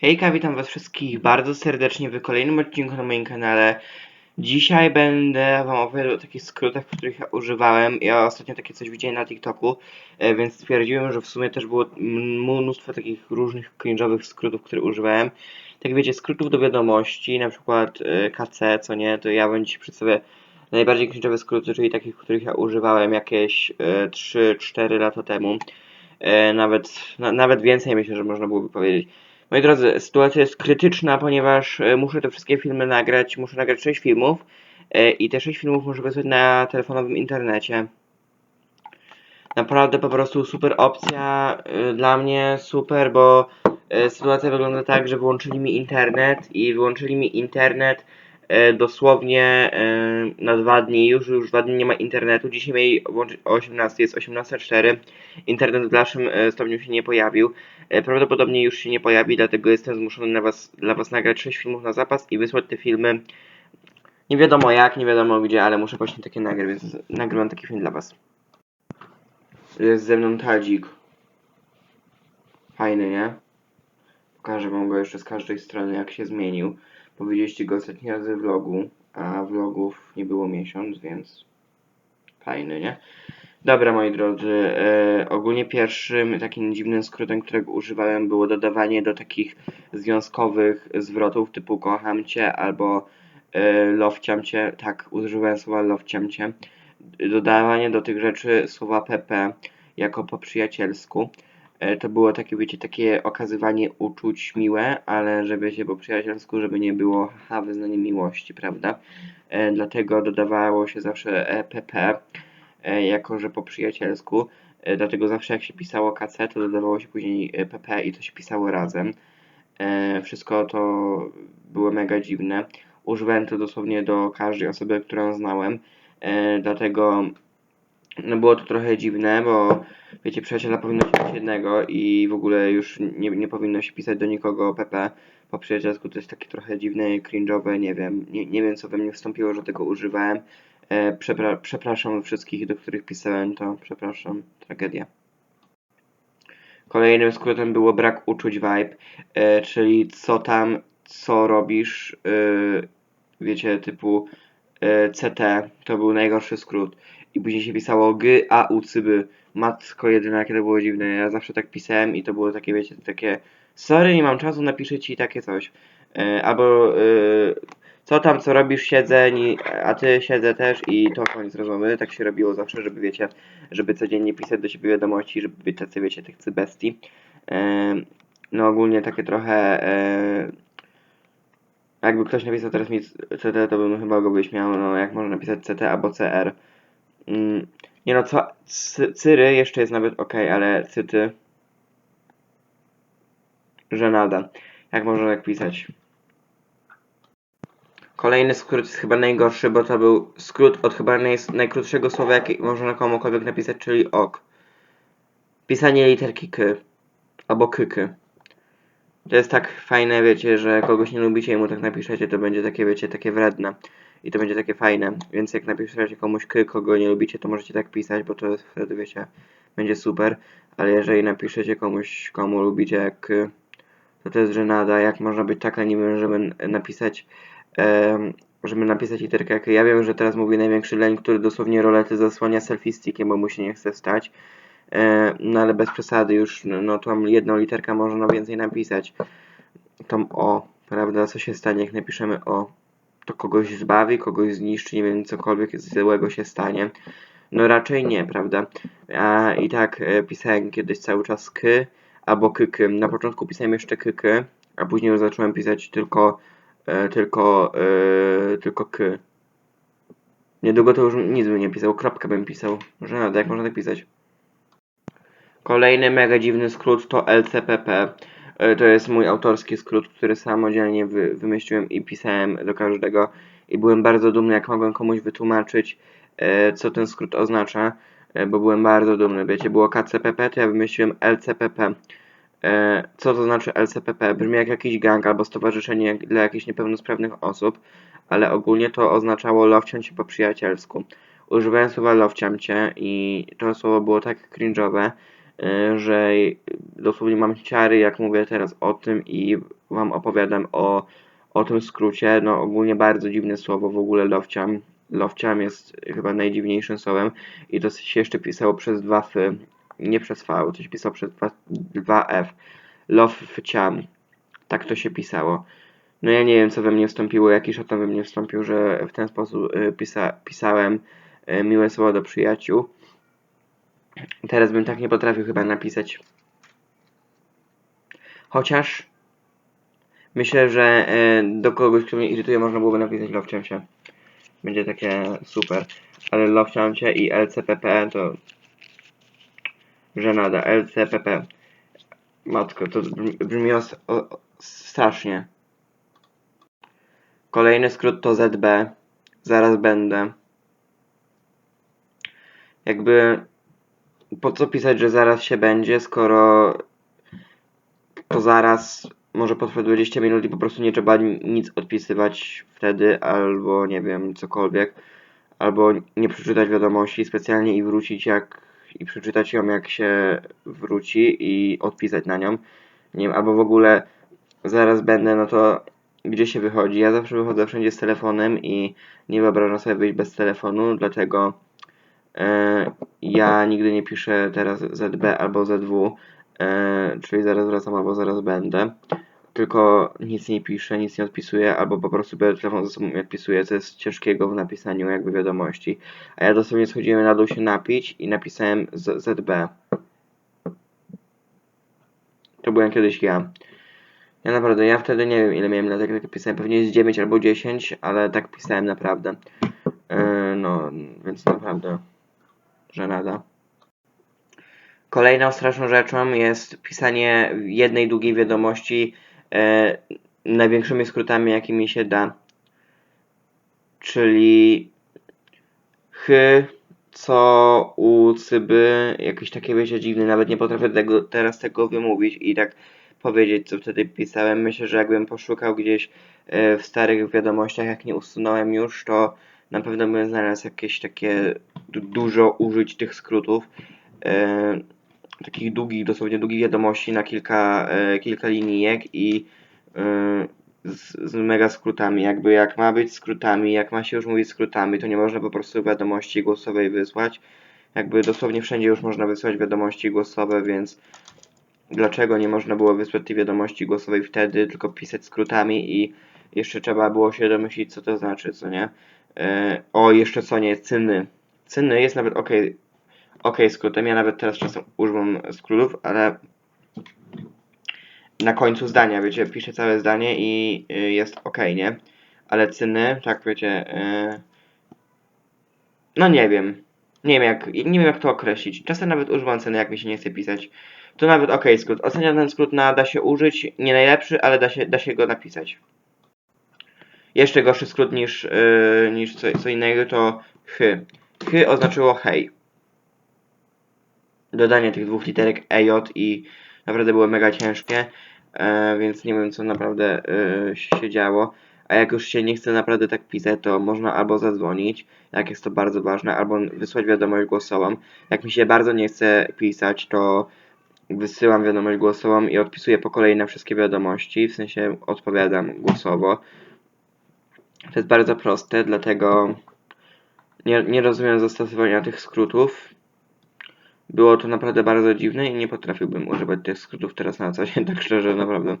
Hejka, witam was wszystkich bardzo serdecznie w kolejnym odcinku na moim kanale. Dzisiaj będę wam opowiadał o takich skrótach, których ja używałem. Ja ostatnio takie coś widziałem na TikToku, e, więc stwierdziłem, że w sumie też było mnóstwo takich różnych cringe'owych skrótów, które używałem. Tak wiecie, skrótów do wiadomości, na przykład e, KC, co nie, to ja wam dzisiaj przedstawię najbardziej cringe'owe skróty, czyli takich, których ja używałem jakieś e, 3-4 lata temu. E, nawet, na, nawet więcej myślę, że można byłoby powiedzieć. Moi drodzy, sytuacja jest krytyczna, ponieważ e, muszę te wszystkie filmy nagrać. Muszę nagrać 6 filmów e, i te 6 filmów muszę wysłać na telefonowym internecie. Naprawdę po prostu super opcja e, dla mnie, super, bo sytuacja wygląda tak, że wyłączyli mi internet i wyłączyli mi internet dosłownie na dwa dni, już, już dwa dni nie ma internetu, dzisiaj mieli o 18, jest 18.04, internet w dalszym stopniu się nie pojawił, prawdopodobnie już się nie pojawi, dlatego jestem zmuszony na was, dla was nagrać 6 filmów na zapas i wysłać te filmy, nie wiadomo jak, nie wiadomo gdzie, ale muszę właśnie takie nagrać, więc nagrywam taki film dla was. Jest ze mną Tadzik. Fajny, nie? Pokażę wam go jeszcze z każdej strony, jak się zmienił. Powiedzieliście go ostatni razy w vlogu, a vlogów nie było miesiąc, więc fajny, nie? Dobra, moi drodzy, e, ogólnie pierwszym takim dziwnym skrótem, którego używałem, było dodawanie do takich związkowych zwrotów typu kocham cię albo e, lowciam cię, tak, używałem słowa lowciam cię. Dodawanie do tych rzeczy słowa pp jako po przyjacielsku. E, to było takie, wiecie, takie okazywanie uczuć miłe, ale że wiecie, po przyjacielsku, żeby nie było haha, wyznanie miłości, prawda? E, dlatego dodawało się zawsze PP, e, jako że po przyjacielsku. E, dlatego zawsze jak się pisało KC, to dodawało się później PP i to się pisało razem. E, wszystko to było mega dziwne. Używałem to dosłownie do każdej osoby, którą znałem. E, dlatego no było to trochę dziwne, bo wiecie, przyjaciela powinno się mieć jednego i w ogóle już nie, nie powinno się pisać do nikogo PP po przyjacielsku. To jest takie trochę dziwne, cringe'owe, nie wiem. Nie, nie wiem, co we mnie wstąpiło, że tego używałem. E, przepra przepraszam wszystkich, do których pisałem to. Przepraszam. Tragedia. Kolejnym skrótem było brak uczuć vibe, e, czyli co tam, co robisz, e, wiecie, typu e, CT, to był najgorszy skrót i później się pisało G, A, U, C, B. Matko jedyna, jakie to było dziwne. Ja zawsze tak pisałem i to było takie, wiecie, takie sorry, nie mam czasu, napiszę ci takie coś. E, albo e, co tam, co robisz, siedzę, a ty siedzę też i to koniec rozmowy. Tak się robiło zawsze, żeby wiecie, żeby codziennie pisać do siebie wiadomości, żeby być tacy, wiecie, tych bestii. E, no ogólnie takie trochę... Jakby ktoś napisał teraz mi CT, to bym chyba go wyśmiał, no jak można napisać CT albo CR. Mm, nie no, co, cyry jeszcze jest nawet ok, ale cyty... Żenada. Jak można tak pisać? Kolejny skrót jest chyba najgorszy, bo to był skrót od chyba naj, najkrótszego słowa, jaki można komukolwiek napisać, czyli ok. Pisanie literki k. Albo kyky. To jest tak fajne, wiecie, że kogoś nie lubicie i mu tak napiszecie, to będzie takie, wiecie, takie wredne i to będzie takie fajne. Więc jak napiszecie komuś k, kogo nie lubicie, to możecie tak pisać, bo to jest wtedy, wiecie, będzie super. Ale jeżeli napiszecie komuś, komu lubicie k, to to jest żenada. Jak można być tak leniwym, żeby napisać, e, żeby napisać literkę k. Ja wiem, że teraz mówi największy leń, który dosłownie rolety zasłania selfie stickiem, bo mu się nie chce wstać. E, no ale bez przesady już, no, tą jedną literkę można więcej napisać. Tą o, prawda, co się stanie, jak napiszemy o to kogoś zbawi, kogoś zniszczy, nie wiem, cokolwiek złego się stanie. No raczej nie, prawda? A, I tak e, pisałem kiedyś cały czas k albo kyk. Na początku pisałem jeszcze kyk, a później już zacząłem pisać tylko e, tylko tylko k. Niedługo to już nic bym nie pisał, kropkę bym pisał. Że nada, jak można tak pisać? Kolejny mega dziwny skrót to LCPP. E, to jest mój autorski skrót, który samodzielnie wy, wymyśliłem i pisałem do każdego. I byłem bardzo dumny, jak mogłem komuś wytłumaczyć, e, co ten skrót oznacza, e, bo byłem bardzo dumny. Wiecie, było KCPP, to ja wymyśliłem LCPP. Co to znaczy LCPP? Brzmi jak jakiś gang albo stowarzyszenie dla jakichś niepełnosprawnych osób, ale ogólnie to oznaczało lowciam cię po przyjacielsku. Używałem słowa lowciam cię i to słowo było tak cringe'owe, że dosłownie mam ciary, jak mówię teraz o tym i wam opowiadam o, o tym skrócie. No ogólnie bardzo dziwne słowo w ogóle lowciam. Lowciam jest chyba najdziwniejszym słowem i to się jeszcze pisało przez dwa f, nie przez v, to się pisało przez dwa, dwa f. Lowciam. Tak to się pisało. No ja nie wiem, co we mnie wstąpiło, jaki szatan we mnie wstąpił, że w ten sposób y, pisa pisałem y, miłe słowo do przyjaciół. Teraz bym tak nie potrafił chyba napisać. Chociaż myślę, że y, do kogoś, kto mnie irytuje, można byłoby napisać lowciam się. Będzie takie super. Ale lowciam cię i LCPP to żenada. LCPP. Matko, to brzmi, os- o, strasznie. Kolejny skrót to ZB. Zaraz będę. Jakby po co pisać, że zaraz się będzie, skoro to zaraz może potrwać 20 minut i po prostu nie trzeba ni- nic odpisywać wtedy, albo nie wiem, cokolwiek, albo nie przeczytać wiadomości specjalnie i wrócić jak i przeczytać ją jak się wróci i odpisać na nią. Nie wiem, albo w ogóle zaraz będę, no to gdzie się wychodzi? Ja zawsze wychodzę wszędzie z telefonem i nie wyobrażam sobie wyjść bez telefonu, dlatego ja nigdy nie piszę teraz ZB albo ZW, e, czyli zaraz wracam albo zaraz będę. Tylko nic nie piszę, nic nie odpisuję, albo po prostu biorę telefon ze sobą i odpisuję, co jest ciężkiego w napisaniu jakby wiadomości. A ja dosłownie schodziłem na dół się napić i napisałem ZB. To byłem kiedyś ja. Ja naprawdę, ja wtedy nie wiem ile miałem lat, jak tak pisałem, pewnie z 9 albo 10, ale tak pisałem naprawdę. Yy, no, więc naprawdę, że nada. Kolejną straszną rzeczą jest pisanie jednej długiej wiadomości e, największymi skrótami, jakimi się da. Czyli ch, co, u, cyby, jakieś takie wiecie dziwne, nawet nie potrafię tego, teraz tego wymówić i tak powiedzieć, co wtedy pisałem. Myślę, że jakbym poszukał gdzieś e, w starych wiadomościach, jak nie usunąłem już, to na pewno bym znalazł jakieś takie du dużo użyć tych skrótów. E, takich długich, dosłownie długich wiadomości na kilka, e, kilka linijek i e, z, z mega skrótami. Jakby jak ma być skrótami, jak ma się już mówić skrótami, to nie można po prostu wiadomości głosowej wysłać. Jakby dosłownie wszędzie już można wysłać wiadomości głosowe, więc dlaczego nie można było wysłać tej wiadomości głosowej wtedy, tylko pisać skrótami i jeszcze trzeba było się domyślić, co to znaczy, co nie? E, o, jeszcze co nie, cyny. Cyny jest nawet ok, ok skrótem, ja nawet teraz czasem używam skrótów, ale na końcu zdania, wiecie, piszę całe zdanie i y, jest ok, nie? Ale cyny, tak wiecie, y, no nie wiem. Nie wiem jak, nie wiem jak to określić. Czasem nawet używam cyny, jak mi się nie chce pisać. To nawet ok skrót. Oceniam ten skrót na da się użyć, nie najlepszy, ale da się, da się go napisać. Jeszcze gorszy skrót niż, yy, niż co, co innego to ch. Ch oznaczyło hej. Dodanie tych dwóch literek EJ i naprawdę było mega ciężkie, e, więc nie wiem co naprawdę e, się działo. A jak już się nie chce naprawdę tak pisać, to można albo zadzwonić, jak jest to bardzo ważne, albo wysłać wiadomość głosową. Jak mi się bardzo nie chce pisać, to wysyłam wiadomość głosową i odpisuję po kolei na wszystkie wiadomości, w sensie odpowiadam głosowo. To jest bardzo proste, dlatego nie, nie rozumiem zastosowania tych skrótów. Było to naprawdę bardzo dziwne i nie potrafiłbym używać tych skrótów teraz na co dzień, tak szczerze, naprawdę.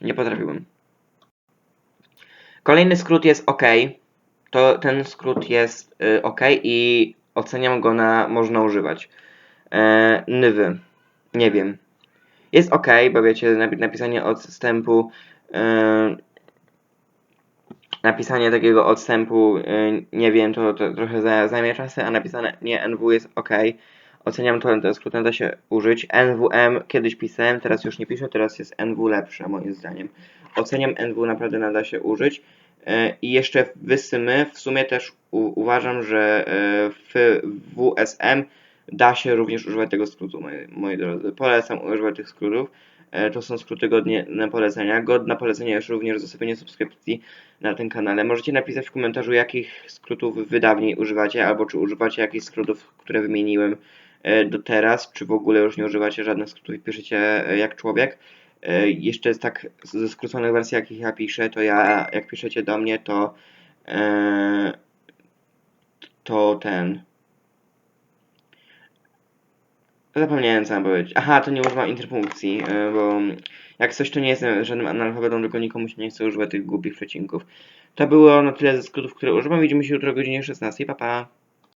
Nie potrafiłbym. Kolejny skrót jest OK. To ten skrót jest y, OK i oceniam go na można używać. E, nywy. Nie wiem. Jest OK, bo wiecie, napi- napisanie odstępu e, napisanie takiego odstępu, y, nie wiem, to, to trochę za- zajmie czasy, a napisane nie NW jest ok. Oceniam to, ten skrót da się użyć. NWM kiedyś pisałem, teraz już nie piszę, teraz jest NW lepsze moim zdaniem. Oceniam NW naprawdę nada się użyć. Y, I jeszcze wysymy, w sumie też u, uważam, że y, w WSM da się również używać tego skrótu, moi, moi drodzy. Polecam używać tych skrótów. E, To są skróty godne polecenia. Godna polecenia jest również zostawienie subskrypcji na tym kanale. Możecie napisać w komentarzu, jakich skrótów wy dawniej używacie, albo czy używacie jakichś skrótów, które wymieniłem e, do teraz, czy w ogóle już nie używacie żadnych skrótów i piszecie e, jak człowiek. Jeszcze jest tak ze skróconych wersji, jakich ja piszę, to ja, jak piszecie do mnie, to to ten. Zapomniałem co mam powiedzieć. Aha, to nie używam interpunkcji, e, bo jak coś to nie jestem żadnym analfabetą, tylko nikomu się nie chce używać tych głupich przecinków. To było na tyle ze skrótów, które używam. Widzimy się jutro o godzinie 16. Pa, pa.